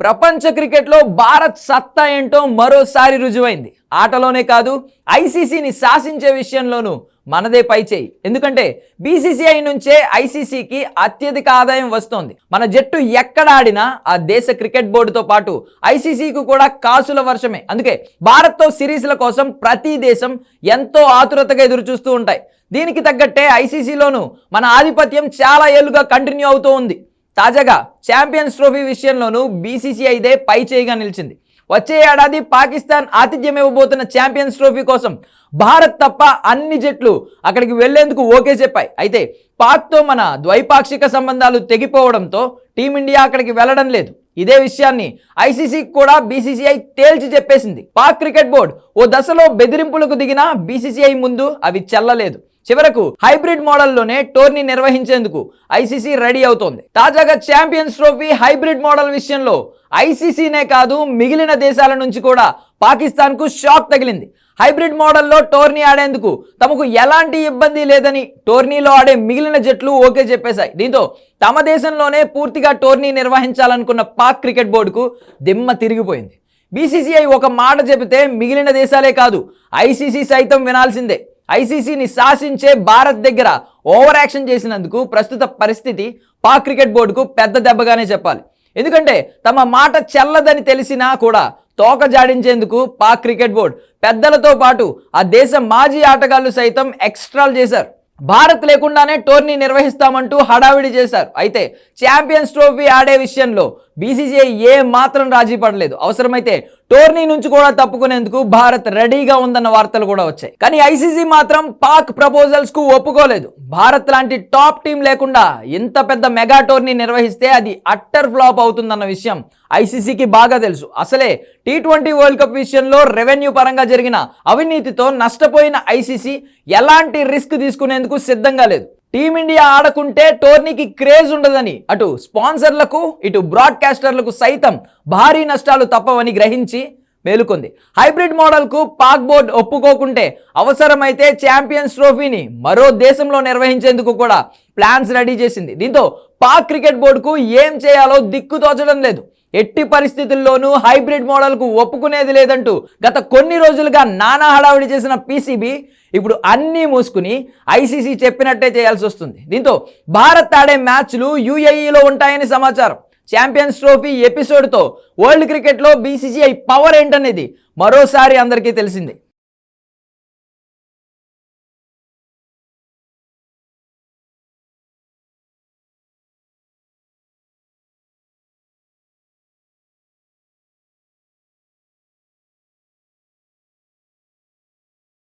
ప్రపంచ క్రికెట్లో భారత్ సత్తా ఏంటో మరోసారి రుజువైంది. ఆటలోనే కాదు ఐసీసీని శాసించే విషయంలోనూ మనదే పై చేయి. ఎందుకంటే బీసీసీఐ నుంచే ఐసీసీకి అత్యధిక ఆదాయం వస్తోంది. మన జట్టు ఎక్కడ ఆడినా ఆ దేశ క్రికెట్ బోర్డుతో పాటు ఐసీసీకి కూడా కాసుల వర్షమే. అందుకే భారత్తో సిరీస్ల కోసం ప్రతి దేశం ఎంతో ఆతురతగా ఎదురుచూస్తూ ఉంటాయి. దీనికి తగ్గట్టే ఐసీసీలోనూ మన ఆధిపత్యం చాలా ఏళ్ళుగా కంటిన్యూ అవుతూ ఉంది. తాజాగా ఛాంపియన్స్ ట్రోఫీ విషయంలోనూ బీసీసీఐదే పై చేయిగా నిలిచింది. వచ్చే ఏడాది పాకిస్తాన్ ఆతిథ్యం ఇవ్వబోతున్న ఛాంపియన్స్ ట్రోఫీ కోసం భారత్ తప్ప అన్ని జట్లు అక్కడికి వెళ్ళేందుకు ఓకే చెప్పాయి. అయితే పాక్తో మన ద్వైపాక్షిక సంబంధాలు తెగిపోవడంతో టీమిండియా అక్కడికి వెళ్ళడం లేదు. ఇదే విషయాన్ని ఐసీసీ కూడా బీసీసీఐ తేల్చి చెప్పేసింది. పాక్ క్రికెట్ బోర్డు ఓ దశలో బెదిరింపులకు దిగినా బీసీసీఐ ముందు అవి చెల్లలేదు. చివరకు హైబ్రిడ్ మోడల్లోనే టోర్నీ నిర్వహించేందుకు ఐసీసీ రెడీ అవుతోంది. తాజాగా ఛాంపియన్స్ ట్రోఫీ హైబ్రిడ్ మోడల్ విషయంలో ఐసీసీనే కాదు మిగిలిన దేశాల నుంచి కూడా పాకిస్తాన్కు షాక్ తగిలింది. హైబ్రిడ్ మోడల్లో టోర్నీ ఆడేందుకు తమకు ఎలాంటి ఇబ్బంది లేదని టోర్నీలో ఆడే మిగిలిన జట్లు ఓకే చెప్పేశాయి. దీంతో తమ దేశంలోనే పూర్తిగా టోర్నీ నిర్వహించాలనుకున్న పాక్ క్రికెట్ బోర్డుకు దిమ్మ తిరిగిపోయింది. బీసీసీఐ ఒక మాట చెబితే మిగిలిన దేశాలే కాదు ఐసీసీ సైతం వినాల్సిందే. ఐసీసీని శాసించే భారత్ దగ్గర ఓవర్ యాక్షన్ చేసినందుకు ప్రస్తుత పరిస్థితి పాక్ క్రికెట్ బోర్డుకు పెద్ద దెబ్బగానే చెప్పాలి. ఎందుకంటే తమ మాట చెల్లదని తెలిసినా కూడా తోక జాడించేందుకు పాక్ క్రికెట్ బోర్డు పెద్దలతో పాటు ఆ దేశ మాజీ ఆటగాళ్ళు సైతం ఎక్స్ట్రాలు చేశారు. భారత్ లేకుండానే టోర్నీ నిర్వహిస్తామంటూ హడావిడి చేశారు. అయితే ఛాంపియన్స్ ట్రోఫీ ఆడే విషయంలో బీసీసీఐ ఏ మాత్రం రాజీ పడలేదు. అవసరమైతే టోర్నీ నుంచి కూడా తప్పుకునేందుకు భారత్ రెడీగా ఉందన్న వార్తలు కూడా వచ్చాయి. కానీ ఐసీసీ మాత్రం పాక్ ప్రపోజల్స్కు ఒప్పుకోలేదు. భారత్ లాంటి టాప్ టీం లేకుండా ఇంత పెద్ద మెగా టోర్నీ నిర్వహిస్తే అది అట్టర్ ఫ్లాప్ అవుతుందన్న విషయం ఐసీసీకి బాగా తెలుసు. అసలే టీ ట్వంటీ వరల్డ్ కప్ విషయంలో రెవెన్యూ పరంగా జరిగిన అవినీతితో నష్టపోయిన ఐసీసీ ఎలాంటి రిస్క్ తీసుకునేందుకు సిద్ధంగా లేదు. టీమిండియా ఆడకుంటే టోర్నీకి క్రేజ్ ఉండదని. అటు స్పాన్సర్లకు ఇటు బ్రాడ్కాస్టర్లకు సైతం భారీ నష్టాలు తప్పవని గ్రహించి మేలుకుంది. హైబ్రిడ్ మోడల్కు పాక్ బోర్డ్ ఒప్పుకోకుంటే అవసరమైతే ఛాంపియన్స్ ట్రోఫీని మరో దేశంలో నిర్వహించేందుకు కూడా ప్లాన్స్ రెడీ చేసింది. దీంతో పాక్ క్రికెట్ బోర్డుకు ఏం చేయాలో దిక్కు తోచడం లేదు. ఎట్టి పరిస్థితుల్లోనూ హైబ్రిడ్ మోడల్కు ఒప్పుకునేది లేదంటూ గత కొన్ని రోజులుగా నానా హడావిడి చేసిన పీసీబీ ఇప్పుడు అన్నీ మూసుకుని ఐసీసీ చెప్పినట్టే చేయాల్సి వస్తుంది. దీంతో భారత్ ఆడే మ్యాచ్లు యూఏఈలో ఉంటాయని సమాచారం. ఛాంపియన్స్ ట్రోఫీ ఎపిసోడ్తో వరల్డ్ క్రికెట్లో బీసీసీఐ పవర్ ఏంటనేది మరోసారి అందరికీ తెలిసిందే.